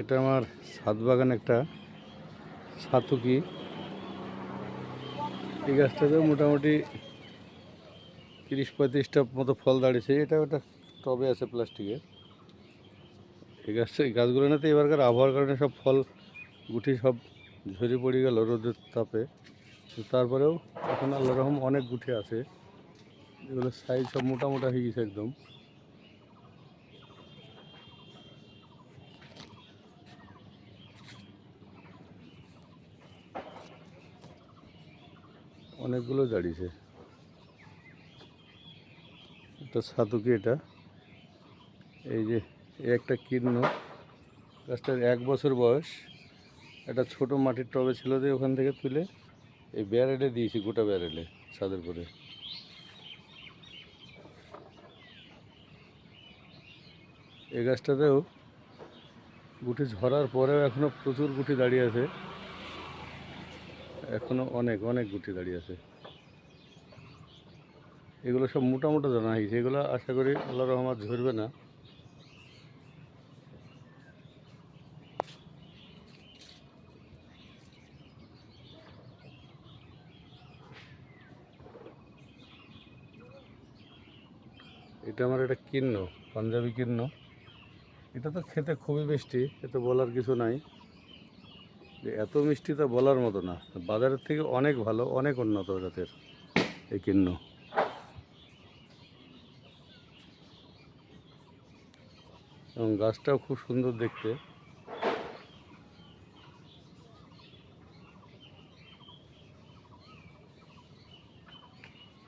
এটা আমার ছাদ বাগান একটা। ছাতুকি এই গাছটাতেও মোটামুটি তিরিশ পঁয়ত্রিশটা মতো ফল দাঁড়িয়েছে। এটা ওটা টবে আছে প্লাস্টিকের এই গাছটা এই গাছগুলো না তো এবারকার আবহাওয়ার কারণে সব ফল, গুটি সব ঝরে পড়ে গেল রোদের তাপে। তারপরেও এখন আল্লাহ রকম অনেক গুটি আছে। এগুলো সাইজ সব মোটা মোটা হয়ে গেছে একদম। অনেকগুলো দাঁড়িয়েছে একটা ছাতুকি এটা। এই যে একটা কীর্ণ গাছটার এক বছর বয়স। একটা ছোট মাটির টবে ছিল যে ওখান থেকে তুলে এই ব্যারেলে দিয়েছি, গোটা ব্যারেলে ছাদের করে এই গাছটাতেও গুটি ঝরার পরেও এখনও প্রচুর গুটি দাঁড়িয়ে আছে। এখনও অনেক অনেক গুটি দাঁড়িয়ে আছে। এগুলো সব মোটা মোটা জানা হয়েছে, এগুলো আশা করি আল্লাহ রহমত ঝরবে না। এটা আমার একটা কীর্ণ পাঞ্জাবি কীর্ণ এটা তো খেতে খুবই মিষ্টি, এতে বলার কিছু নাই। যে এত মিষ্টি তা বলার মতো না। বাজারের থেকে অনেক ভালো, অনেক উন্নত জাতের এই কিন্ন এবং গাছটাও খুব সুন্দর দেখতে।